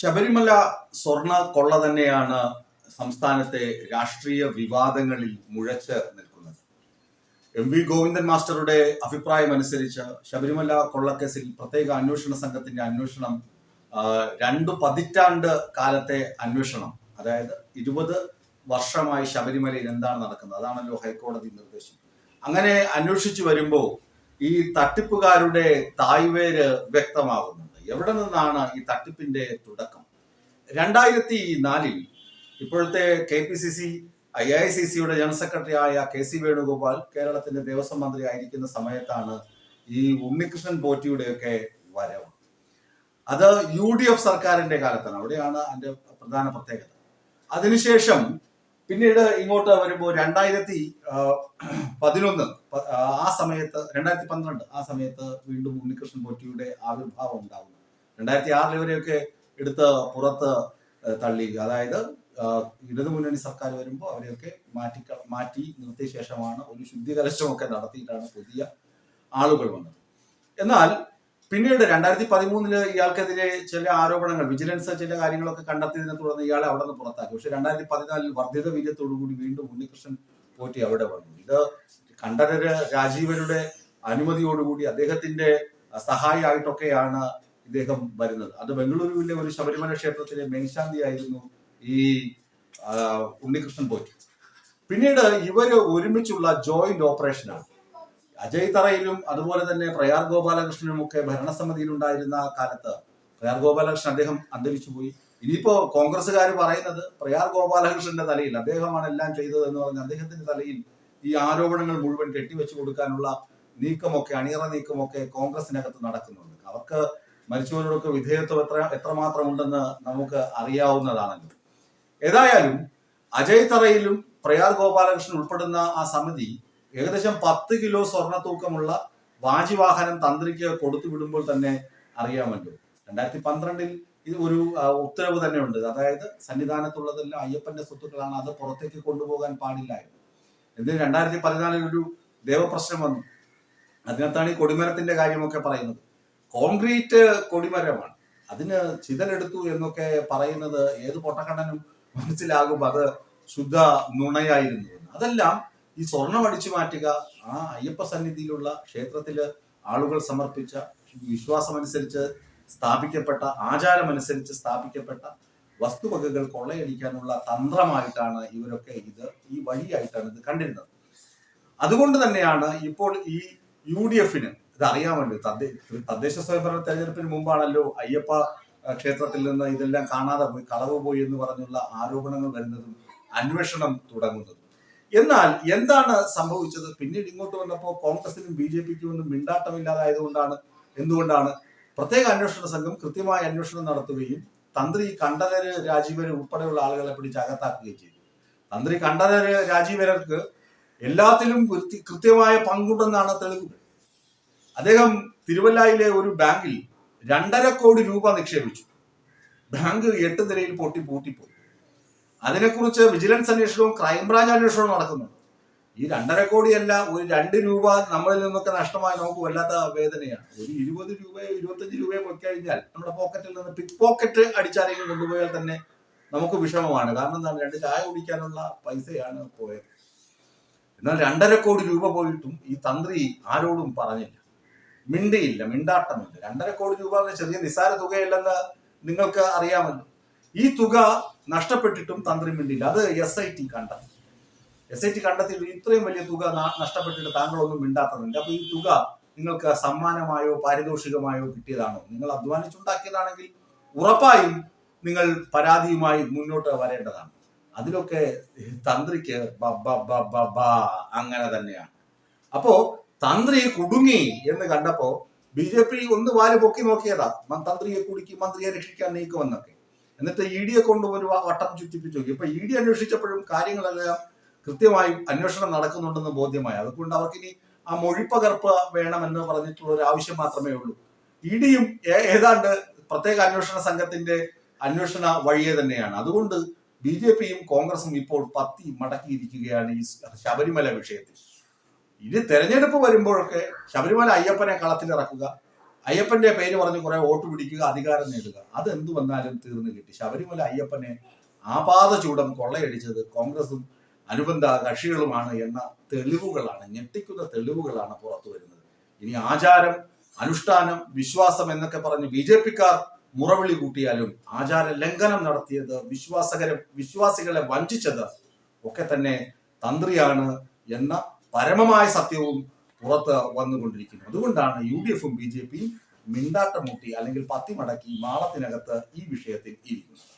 ശബരിമല സ്വർണ കൊള്ള തന്നെയാണ് സംസ്ഥാനത്തെ രാഷ്ട്രീയ വിവാദങ്ങളിൽ മുഴച്ച് നിൽക്കുന്നത്. എം വി ഗോവിന്ദൻ മാസ്റ്ററുടെ അഭിപ്രായം അനുസരിച്ച് ശബരിമല കൊള്ളക്കേസിൽ പ്രത്യേക അന്വേഷണ സംഘത്തിന്റെ അന്വേഷണം രണ്ടു പതിറ്റാണ്ട് കാലത്തെ അന്വേഷണം അതായത് ഇരുപത് വർഷമായി ശബരിമലയിൽ എന്താണ് നടക്കുന്നത് അതാണല്ലോ ഹൈക്കോടതി നിർദ്ദേശം. അങ്ങനെ അന്വേഷിച്ചു വരുമ്പോൾ ഈ തട്ടിപ്പുകാരുടെ തായ്വേര് വ്യക്തമാകുന്നുണ്ട് എവിടെ നിന്നാണ് ഈ തട്ടിപ്പിന്റെ തുടക്കം? രണ്ടായിരത്തി നാലിൽ ഇപ്പോഴത്തെ K P C C A I C സിയുടെ ജനറൽ സെക്രട്ടറി ആയ കെ സി വേണുഗോപാൽ കേരളത്തിന്റെ ദേവസ്വം മന്ത്രി ആയിരിക്കുന്ന സമയത്താണ് ഈ ഉണ്ണികൃഷ്ണൻ പോറ്റിയുടെയൊക്കെ വരവ്. അത് യു ഡി എഫ് സർക്കാരിന്റെ കാലത്താണ്. അവിടെയാണ് അതിന്റെ പ്രധാന പ്രത്യേകത. അതിനുശേഷം പിന്നീട് ഇങ്ങോട്ട് വരുമ്പോൾ രണ്ടായിരത്തി പതിനൊന്ന് ആ സമയത്ത് രണ്ടായിരത്തി പന്ത്രണ്ട് ആ സമയത്ത് വീണ്ടും ഉണ്ണികൃഷ്ണൻ പോറ്റിയുടെ ആവിർഭാവം ഉണ്ടാകുന്നു രണ്ടായിരത്തി ആറിൽ ഇവരെയൊക്കെ എടുത്ത് പുറത്ത് തള്ളി. അതായത് ഇടതുമുന്നണി സർക്കാർ വരുമ്പോൾ അവരെയൊക്കെ മാറ്റി മാറ്റി നിർത്തിയ ശേഷമാണ് ഒരു ശുദ്ധികലശമൊക്കെ നടത്തിയിട്ടാണ് പുതിയ ആളുകൾ വന്നത്. എന്നാൽ പിന്നീട് രണ്ടായിരത്തി പതിമൂന്നിൽ ഇയാൾക്കെതിരെ ചില ആരോപണങ്ങൾ വിജിലൻസ് ചില കാര്യങ്ങളൊക്കെ കണ്ടെത്തിയതിനെ തുടർന്ന് ഇയാളെ അവിടെ നിന്ന് പുറത്താക്കി. പക്ഷെ രണ്ടായിരത്തി പതിനാലിൽ വർദ്ധിത വീര്യത്തോടുകൂടി വീണ്ടും ഉണ്ണികൃഷ്ണൻ പോറ്റി അവിടെ വന്നു. ഇത് കണ്ഠരര് രാജീവരുടെ അനുമതിയോടുകൂടി അദ്ദേഹത്തിന്റെ സഹായിയായിട്ടൊക്കെയാണ് ഇദ്ദേഹം വരുന്നത്. അത് ബംഗളൂരുവിലെ ഒരു ശബരിമല ക്ഷേത്രത്തിലെ മേൽശാന്തിയായിരുന്നു ഈ ഉണ്ണികൃഷ്ണൻ പോറ്റി. പിന്നീട് ഇവർ ഒരുമിച്ചുള്ള ജോയിന്റ് ഓപ്പറേഷനാണ് അജയ് തറയിലും അതുപോലെ തന്നെ പ്രയാർ ഗോപാലകൃഷ്ണനും ഒക്കെ ഭരണസമിതിയിൽ ഉണ്ടായിരുന്ന കാലത്ത് പ്രയാർ ഗോപാലകൃഷ്ണൻ അദ്ദേഹം അന്തരിച്ചു പോയി. ഇനിയിപ്പോ കോൺഗ്രസ്സുകാർ പറയുന്നത് പ്രയാർ ഗോപാലകൃഷ്ണന്റെ തലയിൽ അദ്ദേഹമാണ് എല്ലാം ചെയ്തത് എന്ന് പറഞ്ഞ അദ്ദേഹത്തിന്റെ തലയിൽ ഈ ആരോപണങ്ങൾ മുഴുവൻ കെട്ടിവെച്ചു കൊടുക്കാനുള്ള നീക്കമൊക്കെ അണിയറ നീക്കമൊക്കെ കോൺഗ്രസിനകത്ത് നടക്കുന്നുണ്ട്. അവർക്ക് മരിച്ചവരോടൊക്കെ വിധേയത്വം എത്ര എത്രമാത്രം ഉണ്ടെന്ന് നമുക്ക് അറിയാവുന്നതാണല്ലോ. ഏതായാലും അജയ് തറയിലും പ്രയാർ ഗോപാലകൃഷ്ണൻ ഉൾപ്പെടുന്ന ആ സമിതി ഏകദേശം പത്ത് കിലോ സ്വർണ തൂക്കമുള്ള വാജിവാഹനം തന്ത്രിക്ക് കൊടുത്തു വിടുമ്പോൾ തന്നെ അറിയാമല്ലോ. രണ്ടായിരത്തി പന്ത്രണ്ടിൽ ഇത് ഒരു ഉത്തരവ് തന്നെ ഉണ്ട് അതായത് സന്നിധാനത്തുള്ളതെല്ലാം അയ്യപ്പന്റെ സ്വത്തുക്കളാണ് അത് പുറത്തേക്ക് കൊണ്ടുപോകാൻ പാടില്ലായിരുന്നു എന്തിന് രണ്ടായിരത്തി പതിനാലിൽ ഒരു ദേവപ്രശ്നം വന്നു. അതിനകത്താണ് ഈ കൊടിമരത്തിന്റെ കാര്യമൊക്കെ പറയുന്നത്. കോൺക്രീറ്റ് കൊടിമരമാണ്. അതിന് ചിതലെടുത്തു എന്നൊക്കെ പറയുന്നത് ഏത് പൊട്ടക്കണ്ണനും മനസ്സിലാകും. അത് ശുദ്ധ നുണയായിരുന്നു അതെല്ലാം ഈ സ്വർണം അടിച്ചു മാറ്റുക ആ അയ്യപ്പ സന്നിധിയിലുള്ള ക്ഷേത്രത്തിൽ ആളുകൾ സമർപ്പിച്ച വിശ്വാസമനുസരിച്ച് സ്ഥാപിക്കപ്പെട്ട ആചാരമനുസരിച്ച് സ്ഥാപിക്കപ്പെട്ട വസ്തുവകകൾ കൊള്ളയടിക്കാനുള്ള തന്ത്രമായിട്ടാണ് ഇവരൊക്കെ ഇത് ഈ വഴിയായിട്ടാണ് ഇത് കണ്ടിരുന്നത്. അതുകൊണ്ട് തന്നെയാണ് ഇപ്പോൾ ഈ യു ഡി എഫിന് ഇത് അറിയാമല്ലോ തദ്ദേശ സ്വയംഭരണ തെരഞ്ഞെടുപ്പിന് മുമ്പാണല്ലോ അയ്യപ്പ ക്ഷേത്രത്തിൽ നിന്ന് ഇതെല്ലാം കാണാതെ പോയി കളവ് പോയി എന്ന് പറഞ്ഞുള്ള ആരോപണങ്ങൾ വരുന്നതും അന്വേഷണം തുടങ്ങുന്നതും. എന്നാൽ എന്താണ് സംഭവിച്ചത്? പിന്നീട് ഇങ്ങോട്ട് വന്നപ്പോൾ കോൺഗ്രസിനും ബി ജെ പിക്കും ഒന്നും മിണ്ടാട്ടമില്ലാതായതുകൊണ്ടാണ് എന്തുകൊണ്ടാണ്? പ്രത്യേക അന്വേഷണ സംഘം കൃത്യമായ അന്വേഷണം നടത്തുകയും തന്ത്രി കണ്ഠരര് രാജീവര് ഉൾപ്പെടെയുള്ള ആളുകളെ പിടിച്ച് അകത്താക്കുകയും ചെയ്തു. തന്ത്രി കണ്ഠരര് രാജീവരർക്ക് എല്ലാത്തിലും കൃത്യമായ പങ്കുണ്ടെന്നാണ് തെളിവുകൾ. അദ്ദേഹം തിരുവല്ലായിലെ ഒരു ബാങ്കിൽ രണ്ടര കോടി രൂപ നിക്ഷേപിച്ചു. ബാങ്ക് എട്ട് നിലയിൽ പൊട്ടി പൂട്ടിപ്പോയി. അതിനെക്കുറിച്ച് വിജിലൻസ് അന്വേഷണവും ക്രൈംബ്രാഞ്ച് അന്വേഷണവും നടക്കുന്നുണ്ട് ഈ രണ്ടര കോടിയല്ല ഒരു രണ്ട് രൂപ നമ്മളിൽ നിന്നൊക്കെ നഷ്ടമായി നമുക്ക് വല്ലാത്ത വേദനയാണ്. ഒരു ഇരുപത് രൂപയോ ഇരുപത്തഞ്ച് രൂപയോ പോയി കഴിഞ്ഞാൽ നമ്മുടെ പോക്കറ്റിൽ നിന്ന് പിക് പോക്കറ്റ് അടിച്ചാരെങ്കിലും കൊണ്ടുപോയാൽ തന്നെ നമുക്ക് വിഷമമാണ്. കാരണം എന്താണ്? രണ്ട് ചായ കുടിക്കാനുള്ള പൈസയാണ് പോയത്. എന്നാൽ രണ്ടര കോടി രൂപ പോയിട്ടും ഈ തന്ത്രി ആരോടും പറഞ്ഞില്ല. മിണ്ടിയില്ല മിണ്ടാട്ടമില്ല. രണ്ടര കോടി രൂപ ചെറിയ നിസ്സാര തുകയല്ലെന്ന് നിങ്ങൾക്ക് അറിയാമല്ലോ. ഈ തുക നഷ്ടപ്പെട്ടിട്ടും തന്ത്രി മിണ്ടില്ല അത് എസ് ഐ ടി കണ്ടെത്തി. എസ് ഐ ടി കണ്ടെത്തി ഇത്രയും വലിയ തുക നഷ്ടപ്പെട്ടിട്ട് താങ്കളൊന്നും മിണ്ടാത്തതുണ്ട് അപ്പൊ ഈ തുക നിങ്ങൾക്ക് സമ്മാനമായോ പാരിതോഷികമായോ കിട്ടിയതാണോ? നിങ്ങൾ അധ്വാനിച്ചുണ്ടാക്കിയതാണെങ്കിൽ ഉറപ്പായും നിങ്ങൾ പരാതിയുമായി മുന്നോട്ട് വരേണ്ടതാണ്. അതിലൊക്കെ തന്ത്രിക്ക് അങ്ങനെ തന്നെയാണ്. അപ്പോ തന്ത്രി കുടുങ്ങി എന്ന് കണ്ടപ്പോ ബി ജെ പി ഒന്ന് വാൽ പൊക്കി നോക്കിയതാ. തന്ത്രിയെ കുടുക്കി മന്ത്രിയെ രക്ഷിക്കാൻ നീക്കുമെന്നൊക്കെ. എന്നിട്ട് ഇ ഡിയെ കൊണ്ട് ഒരു വട്ടം ചുറ്റിപ്പിച്ചു നോക്കി. ഇപ്പൊ ഇ ഡി അന്വേഷിച്ചപ്പോഴും കാര്യങ്ങളെല്ലാം കൃത്യമായി അന്വേഷണം നടക്കുന്നുണ്ടെന്ന് ബോധ്യമായി. അതുകൊണ്ട് അവർക്കിനി ആ മൊഴിപ്പകർപ്പ് വേണമെന്ന് പറഞ്ഞിട്ടുള്ള ഒരു ആവശ്യം മാത്രമേ ഉള്ളൂ. ഇ ഡിയും ഏതാണ്ട് പ്രത്യേക അന്വേഷണ സംഘത്തിന്റെ അന്വേഷണ വഴിയെ തന്നെയാണ്. അതുകൊണ്ട് ബി ജെ പിയും കോൺഗ്രസും ഇപ്പോൾ പത്തി മടക്കിയിരിക്കുകയാണ് ഈ ശബരിമല വിഷയത്തിൽ. ഇത് തെരഞ്ഞെടുപ്പ് വരുമ്പോഴൊക്കെ ശബരിമല അയ്യപ്പനെ കളത്തിലിറക്കുക. അയ്യപ്പന്റെ പേര് പറഞ്ഞ് കുറെ വോട്ട് പിടിക്കുക അധികാരം നേടുക. അതെന്തു വന്നാലും തീർന്നു കിട്ടി. ശബരിമല അയ്യപ്പനെ ആപാത ചൂടം കൊള്ളയടിച്ചത് കോൺഗ്രസും അനുബന്ധ കക്ഷികളുമാണ് എന്ന തെളിവുകളാണ് ഞെട്ടിക്കുന്ന തെളിവുകളാണ് പുറത്തു വരുന്നത്. ഇനി ആചാരം അനുഷ്ഠാനം വിശ്വാസം എന്നൊക്കെ പറഞ്ഞ് ബി ജെ പിക്കാർ മുറവിളി കൂട്ടിയാലും ആചാര ലംഘനം നടത്തിയത് വിശ്വാസകരെ വിശ്വാസികളെ വഞ്ചിച്ചത് ഒക്കെ തന്നെ തന്ത്രിയാണ് എന്ന പരമമായ സത്യവും പുറത്ത് വന്നുകൊണ്ടിരിക്കുന്നു. അതുകൊണ്ടാണ് യു ഡി എഫും ബി ജെ പിയും മിണ്ടാട്ടമുട്ടി അല്ലെങ്കിൽ പത്തിമടക്കി മാളത്തിനകത്ത് ഈ വിഷയത്തിൽ ഇരിക്കുന്നത്.